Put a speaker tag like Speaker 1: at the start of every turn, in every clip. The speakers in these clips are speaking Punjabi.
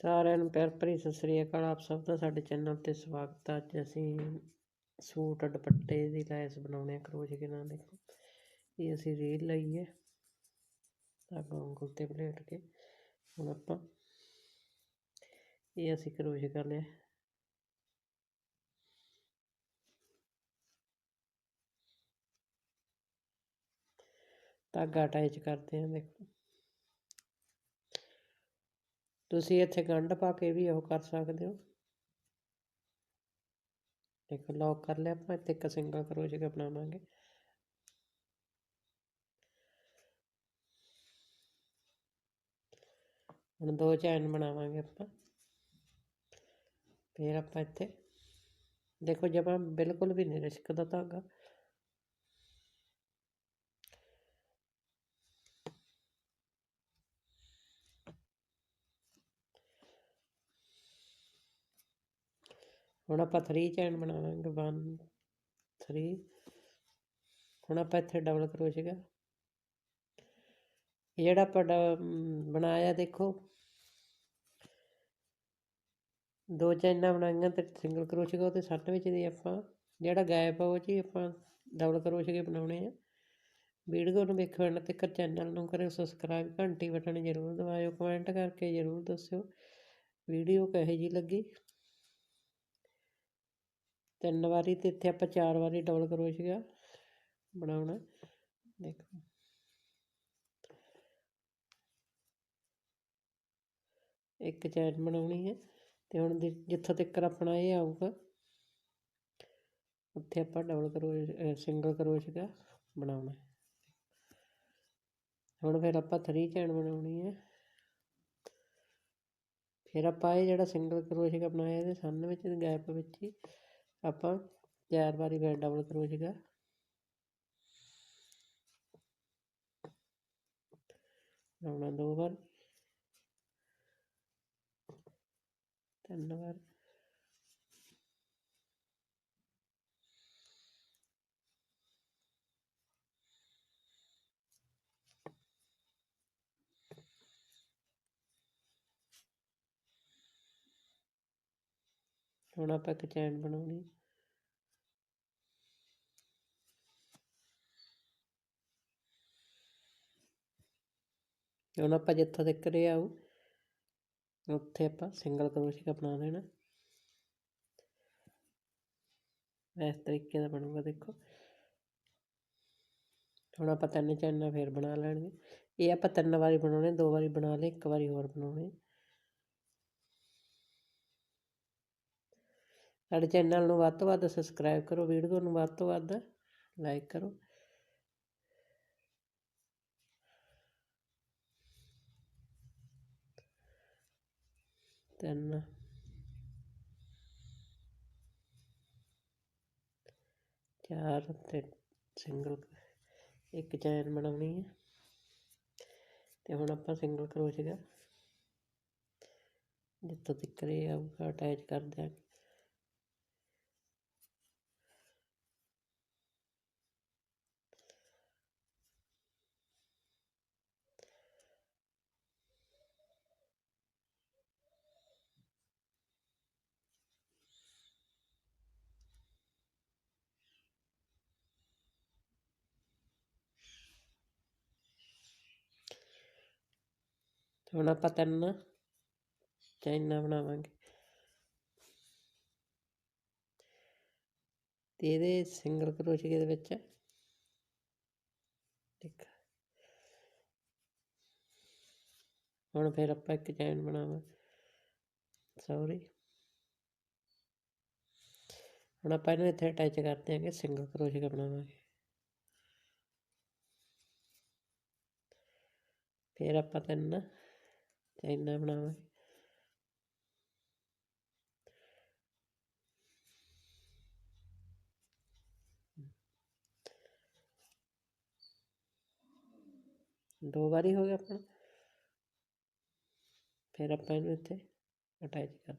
Speaker 1: ਸਾਰਿਆਂ ਨੂੰ ਪਿਆਰ ਭਰੀ ਸਤਿ ਸ੍ਰੀ ਅਕਾਲ। ਆਪ ਸਭ ਦਾ ਸਾਡੇ ਚੈਨਲ ਤੇ ਸਵਾਗਤ ਹੈ ਅੱਜ ਅਸੀਂ ਸੂਟ ਦੁਪੱਟੇ ਦੀ ਲੈਸ ਬਣਾਉਣੇ ਆ। ਕਰੋਸ਼ੇ ਨਾਲ ਦੇਖੋ। ਇਹ ਅਸੀਂ ਰੀਲ ਲਈ ਹੈ। ਧਾਗਾ ਉਂਗਲ ਤੇ ਪਲੇਟ ਕੇ। ਹੁਣ ਆਪਾਂ ਇਹ ਅਸੀਂ ਕਰੋਸ਼ ਕਰ ਲਿਆ। ਧਾਗਾ ਅਟੈਚ ਕਰਦੇ ਹਾਂ ਦੇਖੋ। ਤੁਸੀਂ ਇੱਥੇ ਗੰਢ ਪਾ ਕੇ ਵੀ ਉਹ ਕਰ ਸਕਦੇ ਹੋ। ਇੱਕ ਲੌਕ ਕਰ ਲਿਆ ਆਪਾਂ, ਇੱਥੇ ਇੱਕ ਸਿੰਗਲ ਕਰੋਸ਼ੇ ਬਣਾਵਾਂਗੇ ਹੁਣ ਦੋ ਚੈਨ ਬਣਾਵਾਂਗੇ ਆਪਾਂ। ਫਿਰ ਆਪਾਂ ਇੱਥੇ ਦੇਖੋ ਜਮਾ ਬਿਲਕੁਲ ਵੀ ਨਹੀਂ ਰਿਸਕਦਾ ਧਾਗਾ। ਹੁਣ ਆਪਾਂ 3 ਚੈਨ ਬਣਾਵਾਂਗੇ 1 3 ਹੁਣ ਆਪਾਂ ਇੱਥੇ ਡਬਲ ਕਰੋਸ਼ੇਗਾ ਜਿਹੜਾ ਆਪਾਂ ਬਣਾਇਆ ਦੇਖੋ। ਦੋ ਚੈਨਾਂ ਬਣਾਈਆਂ ਤੇ ਸਿੰਗਲ ਕਰੋਸ਼ੇਗਾ ਉਹਦੇ ਸੱਟ ਵਿੱਚ ਦੀ ਆਪਾਂ, ਜਿਹੜਾ ਗੈਪ ਆ ਉਹ ਜੀ ਆਪਾਂ ਡਬਲ ਕਰੋਸ਼ੇ ਬਣਾਉਣੇ ਆ। ਵੀਡੀਓ ਨੂੰ ਵੇਖਣ ਤੇ ਚੈਨਲ ਨੂੰ ਕਰਿਓ ਸਬਸਕ੍ਰਾਈਬ ਘੰਟੀ ਬਟਨ ਜ਼ਰੂਰ ਦਬਾਇਓ ਕਮੈਂਟ ਕਰਕੇ ਜ਼ਰੂਰ ਦੱਸਿਓ। ਵੀਡੀਓ ਕਿਹੋ ਜੀ ਲੱਗੀ? ਤਿੰਨ ਵਾਰੀ ਤੇ ਇੱਥੇ ਆਪਾਂ ਚਾਰ ਵਾਰੀ ਡਬਲ ਕਰੋਸ਼ੀਆ ਬਣਾਉਣਾ। ਦੇਖੋ। ਇੱਕ ਚੈਨ ਬਣਾਉਣੀ ਹੈ ਤੇ ਹੁਣ ਜਿੱਥੋਂ ਤੱਕ ਆਪਣਾ ਇਹ ਆਊਗਾ, ਉੱਥੇ ਆਪਾਂ ਡਬਲ ਕਰੋ ਸਿੰਗਲ ਕਰੋਸ਼ੀਆ ਬਣਾਉਣਾ। ਹੁਣ ਫਿਰ ਆਪਾਂ 3 ਚੈਨ ਬਣਾਉਣੀ ਹੈ। ਫਿਰ ਆਪਾਂ ਇਹ ਜਿਹੜਾ ਸਿੰਗਲ ਕਰੋਸ਼ੀਆ ਬਣਾਇਆ ਇਹਦੇ ਸੰਨ ਵਿੱਚ, ਗੈਪ ਵਿੱਚ ਹੀ ਆਪਾਂ ਚਾਰ ਵਾਰੀ ਫਿਰ ਡਬਲ ਕਰੋਸ਼ੀਆ ਲਾਉਣਾ ਦੋ ਵਾਰ ਤਿੰਨ ਵਾਰ ਹੁਣ ਆਪਾਂ ਇੱਕ ਚੈਨ ਬਣਾਉਣੀ ਹੁਣ ਆਪਾਂ ਜਿੱਥੋਂ ਤੱਕ ਰੇ ਆਉ ਉੱਥੇ ਆਪਾਂ ਸਿੰਗਲ ਕਰੋਸ਼ੀਆ ਬਣਾ ਲੈਣਾ ਇਸ ਤਰੀਕੇ ਦਾ ਬਣੂਗਾ ਦੇਖੋ। ਹੁਣ ਆਪਾਂ ਤਿੰਨ ਚੈਨਾਂ ਫੇਰ ਬਣਾ ਲੈਣਗੇ ਇਹ ਆਪਾਂ ਤਿੰਨ ਵਾਰੀ ਬਣਾਉਣੇ, ਦੋ ਵਾਰੀ ਬਣਾ ਲਏ, ਇੱਕ ਵਾਰੀ ਹੋਰ ਬਣਾਉਣੇ। ਸਾਡੇ ਚੈਨਲ ਨੂੰ ਵੱਧ ਤੋਂ ਵੱਧ ਸਬਸਕ੍ਰਾਈਬ ਕਰੋ, ਵੀਡੀਓ ਨੂੰ ਵੱਧ ਤੋਂ ਵੱਧ ਲਾਈਕ ਕਰੋ। ਤਿੰਨ। ਚਾਰ ਤੇ ਸਿੰਗਲ ਇੱਕ ਚੈਨ ਬਣਾਉਣੀ ਹੈ ਤੇ ਹੁਣ ਆਪਾਂ ਸਿੰਗਲ ਕਰੋਸ਼ੀਆ ਜਿੱਥੋਂ ਤੱਕ ਇਹ ਆਊਗਾ ਅਟੈਚ ਕਰ ਦਿਆਂਗੇ ਹੁਣ ਆਪਾਂ ਤਿੰਨ ਚਾਈਨਾ ਬਣਾਵਾਂਗੇ। ਤੇ ਇਹਦੇ ਸਿੰਗਲ ਕਰੋਸ਼ੀਏ ਦੇ ਵਿੱਚ ਠੀਕ ਹੁਣ ਫਿਰ ਆਪਾਂ ਇੱਕ ਚੈਨ ਬਣਾਵਾਂਗੇ ਸੌਰੀ ਹੁਣ ਆਪਾਂ ਇਹਨੂੰ ਇੱਥੇ ਅਟੈਚ ਕਰ ਦਿਆਂਗੇ ਸਿੰਗਲ ਕਰੋਸ਼ੀਆ ਬਣਾਵਾਂਗੇ। ਫਿਰ ਆਪਾਂ ਤਿੰਨ ਚਾਈਨਾ ਬਣਾਵਾਂਗੇ ਦੋ ਵਾਰੀ ਹੋ ਗਿਆ ਆਪਣਾ ਫਿਰ ਆਪਾਂ ਇਹਨੂੰ ਇੱਥੇ ਅਟੈਚ ਕਰ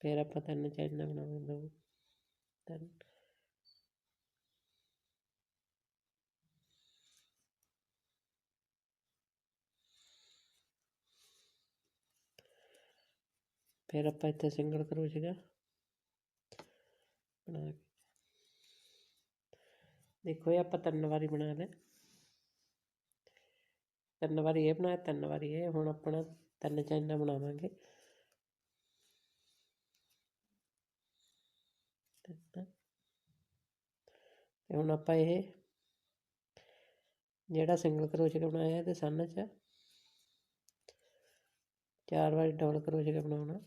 Speaker 1: ਫਿਰ ਆਪਾਂ ਤਿੰਨ ਚਾਈਨਾ ਬਣਾਵਾਂਗੇ ਦੋ ਤਿੰਨ ਫਿਰ ਆਪਾਂ ਇੱਥੇ ਸਿੰਗਲ ਕਰੋਸ਼ੀਆ ਬਣਾ ਕੇ। ਦੇਖੋ ਇਹ ਆਪਾਂ ਤਿੰਨ ਵਾਰੀ ਬਣਾ ਲਿਆ। ਤਿੰਨ ਵਾਰੀ ਇਹ ਬਣਾਇਆ, ਤਿੰਨ ਵਾਰੀ ਇਹ। ਹੁਣ ਆਪਣਾ ਤਿੰਨ ਚੈਨਾਂ ਬਣਾਵਾਂਗੇ। ਤੇ ਹੁਣ ਆਪਾਂ ਇਹ ਜਿਹੜਾ ਸਿੰਗਲ ਕਰੋਸ਼ੀਆ ਬਣਾਇਆ ਇਹਦੇ ਸਨ 'ਚ। ਚਾਰ ਵਾਰੀ ਡਬਲ ਕਰੋਸ਼ੀਆ ਬਣਾਉਣਾ।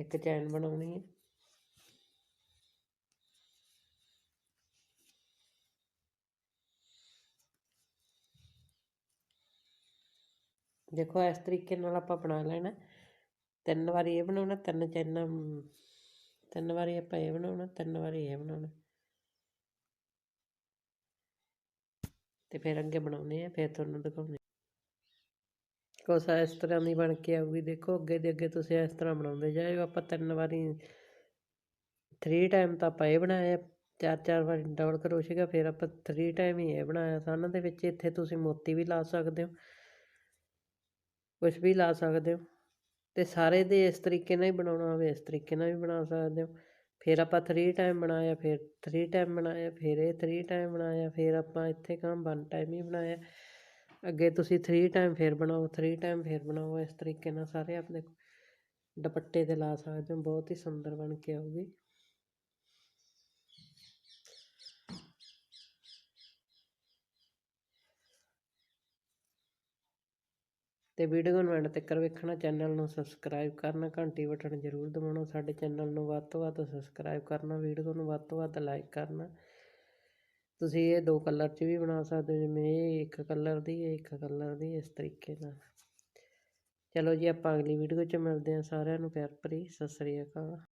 Speaker 1: ਇੱਕ ਚੈਨ ਬਣਾਉਣੀ ਹੈ। ਦੇਖੋ, ਇਸ ਤਰੀਕੇ ਨਾਲ ਆਪਾਂ ਬਣਾ ਲੈਣਾ। ਤਿੰਨ ਵਾਰੀ ਇਹ ਬਣਾਉਣਾ, ਤਿੰਨ ਚੈਨਾਂ ਤਿੰਨ ਵਾਰੀ ਆਪਾਂ ਇਹ ਬਣਾਉਣਾ, ਤਿੰਨ ਵਾਰੀ ਇਹ ਬਣਾਉਣਾ। ਤੇ ਫਿਰ ਅੱਗੇ ਬਣਾਉਣੇ ਆ ਫਿਰ ਤੁਹਾਨੂੰ ਦਿਖਾਉਂਦੇ ਕੁਛ ਇਸ ਤਰ੍ਹਾਂ ਦੀ ਬਣ ਕੇ ਆਊਗੀ। ਦੇਖੋ, ਅੱਗੇ ਦੇ ਅੱਗੇ ਤੁਸੀਂ ਇਸ ਤਰ੍ਹਾਂ ਬਣਾਉਂਦੇ ਜਾਇਓ। ਆਪਾਂ ਤਿੰਨ ਵਾਰੀ ਥਰੀ ਟਾਈਮ ਤਾਂ ਆਪਾਂ ਇਹ ਬਣਾਇਆ। ਚਾਰ ਚਾਰ ਵਾਰੀ ਡਬਲ ਕਰੋਸ਼ੀਆ ਫਿਰ ਆਪਾਂ 3 ਟਾਈਮ ਹੀ ਇਹ ਬਣਾਇਆ। ਸਨ ਦੇ ਵਿੱਚ ਇੱਥੇ ਤੁਸੀਂ ਮੋਤੀ ਵੀ ਲਾ ਸਕਦੇ ਹੋ। ਕੁਛ ਵੀ ਲਾ ਸਕਦੇ ਹੋ। ਤੇ ਸਾਰੇ ਦੇ ਇਸ ਤਰੀਕੇ ਨਾਲ ਹੀ ਬਣਾਉਣਾ ਹੋਵੇ, ਇਸ ਤਰੀਕੇ ਨਾਲ ਵੀ ਬਣਾ ਸਕਦੇ ਹੋ। ਫਿਰ ਆਪਾਂ 3 ਟਾਈਮ ਬਣਾਇਆ, ਫਿਰ 3 ਟਾਈਮ ਬਣਾਇਆ, ਫਿਰ ਇਹ 3 ਟਾਈਮ ਬਣਾਇਆ, ਫਿਰ ਆਪਾਂ ਇੱਥੇ ਕੰਮ 1 ਟਾਈਮ ਹੀ ਬਣਾਇਆ। ਅੱਗੇ ਤੁਸੀਂ 3 ਟਾਈਮ ਫਿਰ ਬਣਾਓ 3 ਟਾਈਮ ਫਿਰ ਬਣਾਓ, ਇਸ ਤਰੀਕੇ ਨਾਲ ਸਾਰੇ ਆਪਣੇ ਦੁਪੱਟੇ ਤੇ ਲਾ ਸਕਦੇ ਹੋ, ਬਹੁਤ ਹੀ ਸੁੰਦਰ ਬਣ ਕੇ ਆਊਗੀ। ਤੇ ਵੀਡੀਓ ਨੂੰ ਐਂਡ ਤੱਕ ਵੇਖਣਾ ਚੈਨਲ ਨੂੰ ਸਬਸਕ੍ਰਾਈਬ ਕਰਨਾ, ਘੰਟੀ ਬਟਨ ਜ਼ਰੂਰ ਦਬਾਉਣਾ, ਸਾਡੇ ਚੈਨਲ ਨੂੰ ਵੱਧ ਤੋਂ ਵੱਧ ਸਬਸਕ੍ਰਾਈਬ ਕਰਨਾ ਵੀਡੀਓ ਨੂੰ ਵੱਧ ਤੋਂ ਵੱਧ ਲਾਈਕ ਕਰਨਾ। ਤੁਸੀਂ ਇਹ ਦੋ ਕਲਰ 'ਚ ਵੀ ਬਣਾ ਸਕਦੇ ਹੋ, ਜਿਵੇਂ ਇਹ ਇੱਕ ਕਲਰ ਦੀ, ਇਹ ਇੱਕ ਕਲਰ ਦੀ, ਇਸ ਤਰੀਕੇ ਨਾਲ। ਚਲੋ ਜੀ, ਆਪਾਂ ਅਗਲੀ ਵੀਡੀਓ 'ਚ ਮਿਲਦੇ ਹਾਂ ਸਾਰਿਆਂ ਨੂੰ, ਪਿਆਰ ਭਰੀ, ਸਤਿ ਸ੍ਰੀ ਅਕਾਲ।